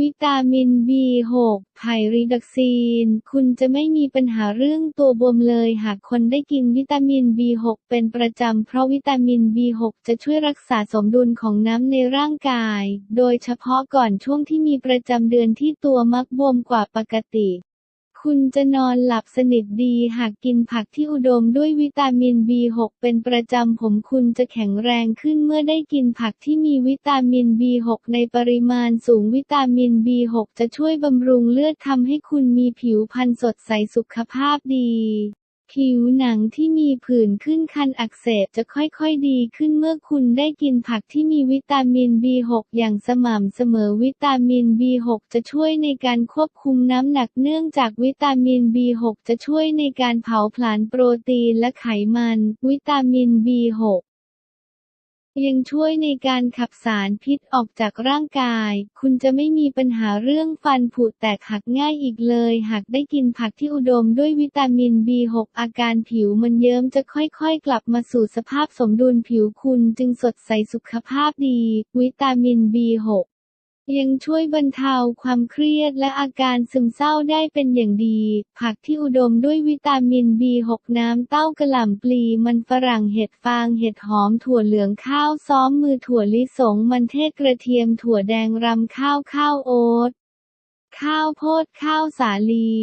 วิตามิน B6 ไพริดักซีน คุณจะไม่มีปัญหาเรื่องตัวบวมเลยหากคนได้กินวิตามิน B6 เป็นประจำ เพราะวิตามิน B6 จะช่วยรักษาสมดุลของน้ำในร่างกาย โดยเฉพาะก่อนช่วงที่มีประจำเดือนที่ตัวมักบวมกว่าปกติ คุณจะนอนหลับสนิทดีหากกินผักที่อุดมด้วยวิตามิน B6 เป็นประจำผมคุณจะแข็งแรงขึ้นเมื่อได้กินผักที่มีวิตามิน B6 ในปริมาณสูงวิตามิน B6 จะช่วยบำรุงเลือดทำให้คุณมีผิวพรรณสดใสสุขภาพดี ผิวหนังที่มีผื่นขึ้นคันอักเสบจะค่อยๆดีขึ้นเมื่อคุณได้กินผักที่มีวิตามิน B6 อย่างสม่ำเสมอวิตามิน B6 จะช่วยในการควบคุมน้ำหนักเนื่องจากวิตามิน B6 จะช่วยในการเผาผลาญโปรตีนและไขมัน วิตามิน B6 ยังช่วยในการขับสารพิษออกจากร่างกาย คุณจะไม่มีปัญหาเรื่องฟันผุแตกหักง่ายอีกเลย หากได้กินผักที่อุดมด้วยวิตามิน B6 อาการผิวมันเยิ้มจะค่อยๆ กลับมาสู่สภาพสมดุลผิวคุณจึงสดใสสุขภาพดี วิตามิน B6 ยังช่วยบรรเทาความเครียดและอาการซึมเศร้าได้เป็นอย่างดี ผักที่อุดมด้วยวิตามิน B6 น้ำเต้ากระหล่ำปลี มันฝรั่งเห็ดฟางเห็ดหอมถั่วเหลืองข้าวซ้อมมือถั่วลิสง มันเทศกระเทียมถั่วแดงรำข้าวข้าวโอ๊ตข้าวโพดข้าวสาลี